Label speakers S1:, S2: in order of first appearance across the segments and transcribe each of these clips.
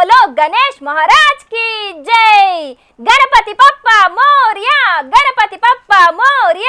S1: బోలో గణేష్ మహారాజ్కి జై గణపతి పప్ప మోర్య గణపతి పప్ప మోర్య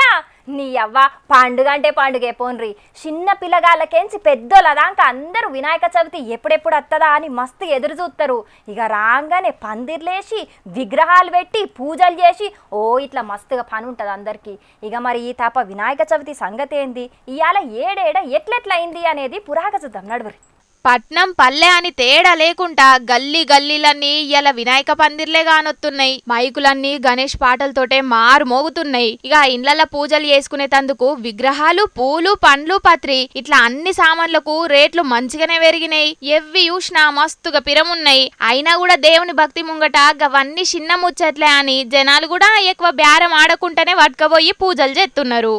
S1: నీ అవ్వ పండుగ అంటే పండుగే పోన్రి. చిన్న పిల్లగాళ్ళకేంచి పెద్దోళ్ళ దాకా అందరూ వినాయక చవితి ఎప్పుడెప్పుడు వస్తుందా అని మస్తు ఎదురు చూస్తారు ఇక రాగానే పందిర్లేసి విగ్రహాలు పెట్టి పూజలు చేసి ఓ ఇట్లా మస్తుగా పని ఉంటుంది అందరికీ. ఇక మరి ఈ తప్ప వినాయక చవితి సంగతి ఏంది? ఇవాళ ఏడేడ ఎట్లెట్లయింది అనేది పురాగ చూద్దాం నడువురి.
S2: పట్నం పల్లె అని తేడా లేకుండా గల్లీ గల్లీలన్నీ ఇలా వినాయక పందిర్లే గానొత్తున్నాయి. మైకులన్నీ గణేష్ పాటలతోటే మారు మోగుతున్నాయి. ఇక ఇండ్ల పూజలు చేసుకునే తందుకు విగ్రహాలు పూలు పండ్లు పత్రి ఇట్లా అన్ని సామాన్లకు రేట్లు మంచిగానే పెరిగినాయి. ఎవ్వి చూసినా మస్తుగా పిరమున్నాయి. అయినా కూడా దేవుని భక్తి ముంగట గవన్నీ చిన్న ముచ్చట్లే అని జనాలు కూడా ఎక్కువ బేరం ఆడకుండానే వడ్కబోయి పూజలు చేస్తున్నారు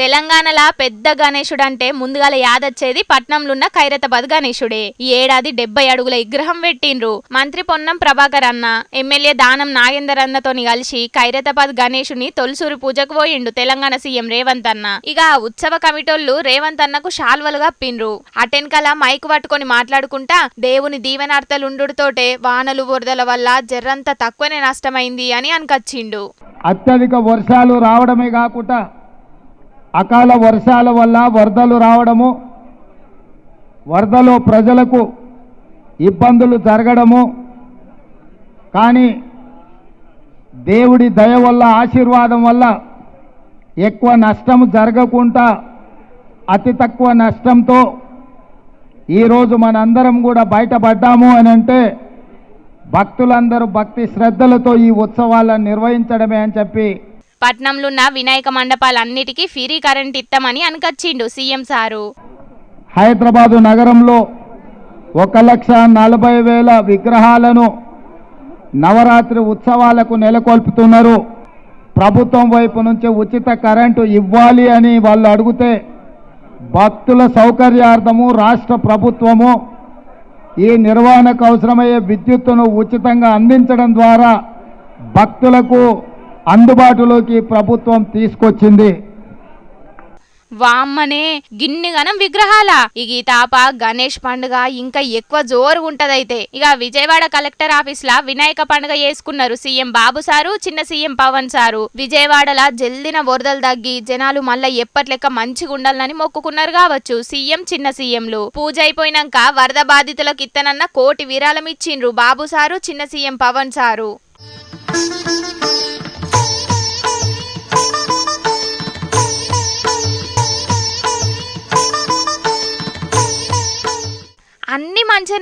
S2: తెలంగాణలా పెద్ద గణేశుడు అంటే ముందుగాల యాదొచ్చేది పట్నంలున్న ఖైరతాబాద్ గణేశుడే. ఈ ఏడాది డెబ్బై అడుగుల విగ్రహం పెట్టిండ్రు. మంత్రి పొన్నం ప్రభాకర్ అన్న ఎమ్మెల్యే దానం నాగేందర్ అన్నతోని కలిసి ఖైరతాబాద్ గణేశుని తొలిసూరి పూజకు పోయిండు తెలంగాణ సీఎం రేవంత్ అన్న. ఇక ఉత్సవ కమిటోళ్ళు రేవంత్ అన్నకు షాల్వలుగా పిండ్రు అటెన్కల మైక్ పట్టుకొని మాట్లాడుకుంటా దేవుని దీవెనార్తలుండుతోటే వానలు వరదల వల్ల జర్రంత తక్కువనే నష్టమైంది అని అనుకొచ్చిండు.
S3: అత్యధిక వర్షాలు రావడమే కాకుండా అకాల వర్షాల వల్ల వరదలు రావడము వరదలో ప్రజలకు ఇబ్బందులు జరగడము కానీ దేవుడి దయ వల్ల ఆశీర్వాదం వల్ల ఎక్కువ నష్టం జరగకుండా అతి తక్కువ నష్టంతో ఈరోజు మనందరం కూడా బయటపడ్డాము అని అంటే భక్తులందరూ భక్తి శ్రద్ధలతో ఈ ఉత్సవాలను నిర్వహించడమే అని చెప్పి
S2: పట్నంలోన్న వినాయక మండపాలన్నిటికీ ఫ్రీ కరెంట్ ఇస్తామని అనకచ్చిండు సీఎం సారు.
S3: హైదరాబాదు నగరంలో ఒక లక్ష నలభై వేల విగ్రహాలను నవరాత్రి ఉత్సవాలకు నెలకొల్పుతున్నారు. ప్రభుత్వం వైపు నుంచి ఉచిత కరెంటు ఇవ్వాలి అని వాళ్ళు అడిగితే భక్తుల సౌకర్యార్థము రాష్ట్ర ప్రభుత్వము ఈ నిర్వహణకు అవసరమయ్యే విద్యుత్తును ఉచితంగా అందించడం ద్వారా భక్తులకు అందుబాటులోకి ప్రభుత్వం తీసుకొచ్చింది.
S2: వామ్మనే గిన్ని గణం విగ్రహాల. ఈ తాప గణేష్ పండుగ ఇంకా ఎక్కువ జోరు ఉంటదైతే. ఇక విజయవాడ కలెక్టర్ ఆఫీస్ లా వినాయక పండుగ చేసుకున్నారు సీఎం బాబు సారు చిన్న సీఎం పవన్ సారు. విజయవాడలా జల్దిన వరదలు తగ్గి జనాలు మళ్ళా ఎప్పట్లెక్క మంచిగా ఉండాలని మొక్కుకున్నారు కావచ్చు సీఎం చిన్న సీఎంలు. పూజ అయిపోయినాక వరద బాధితులకు ఇత్తనన్న కోటి విరాళం ఇచ్చిండ్రు బాబు సారు చిన్న సీఎం పవన్ సారు.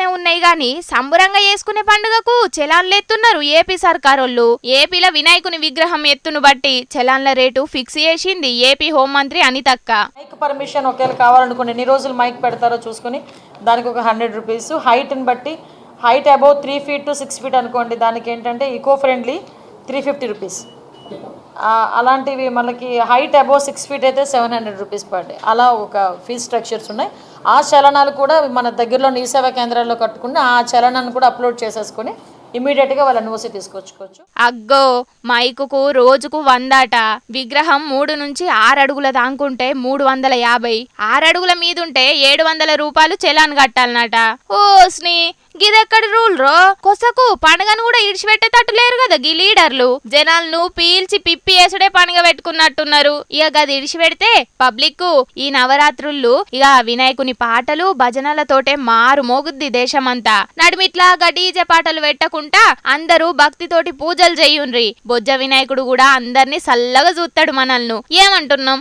S2: బాగానే ఉన్నాయి గాని సంబురంగా చేసుకునే పండుగకు చలాన్లు ఎత్తున్నారు ఏపీ సర్కారోళ్ళు. ఏపీలో వినాయకుని విగ్రహం ఎత్తును బట్టి చలాన్ల రేటు ఫిక్స్ చేసింది ఏపీ హోంమంత్రి అనితక్క.
S4: మైక్ పర్మిషన్ ఒకవేళ కావాలనుకోండి ఎన్ని రోజులు మైక్ పెడతారో చూసుకుని దానికి ఒక హండ్రెడ్ రూపీస్. హైట్ని బట్టి height above three feet to six feet అనుకోండి దానికి ఏంటంటే eco friendly three fifty rupees అలాంటివి మనకి హైట్ అబౌవ్ సిక్స్ ఫీట్ అయితే seven hundred rupees per day అలా ఒక ఫీజ్ స్ట్రక్చర్స్ ఉన్నాయి. ఆ చలనాలు కూడా మన దగ్గరలో నీ సేవా కేంద్రాల్లో కట్టుకుని ఆ చలనాన్ని కూడా అప్లోడ్ చేసేసుకొని ఇమీడియట్గా వాళ్ళ నోసి తీసుకొచ్చుకోవచ్చు.
S2: అగ్గో మైకుకు రోజుకు వందట. విగ్రహం మూడు నుంచి ఆరు అడుగుల దాకుంటే మూడు వందల యాభై. ఆరు అడుగుల మీదుంటే ఏడు వందల రూపాయలు చలాన్ కట్టాలన్నట ఓ స్నీ గిదెక్కడి రూల్ రో కొసకు పండుగను కూడా ఇడిచిపెట్టేటట్టు లేరు కదా గీ లీడర్లు. జనాలను పీల్చి పిప్పి వేసుడే పండుగ పెట్టుకున్నట్టున్నారు. ఇక గది ఇడిచిపెడితే పబ్లిక్ ఈ నవరాత్రులు ఇక వినాయకుని పాటలు భజనలతోటే మారు మోగుద్ది దేశమంతా. నడిమిట్లా డీజే పాటలు పెట్టకుండా అందరూ భక్తితోటి పూజలు చెయ్యుండ్రి బొజ్జ వినాయకుడు కూడా అందరినీ చల్లగా చూస్తాడు మనల్ని. ఏమంటున్నాం?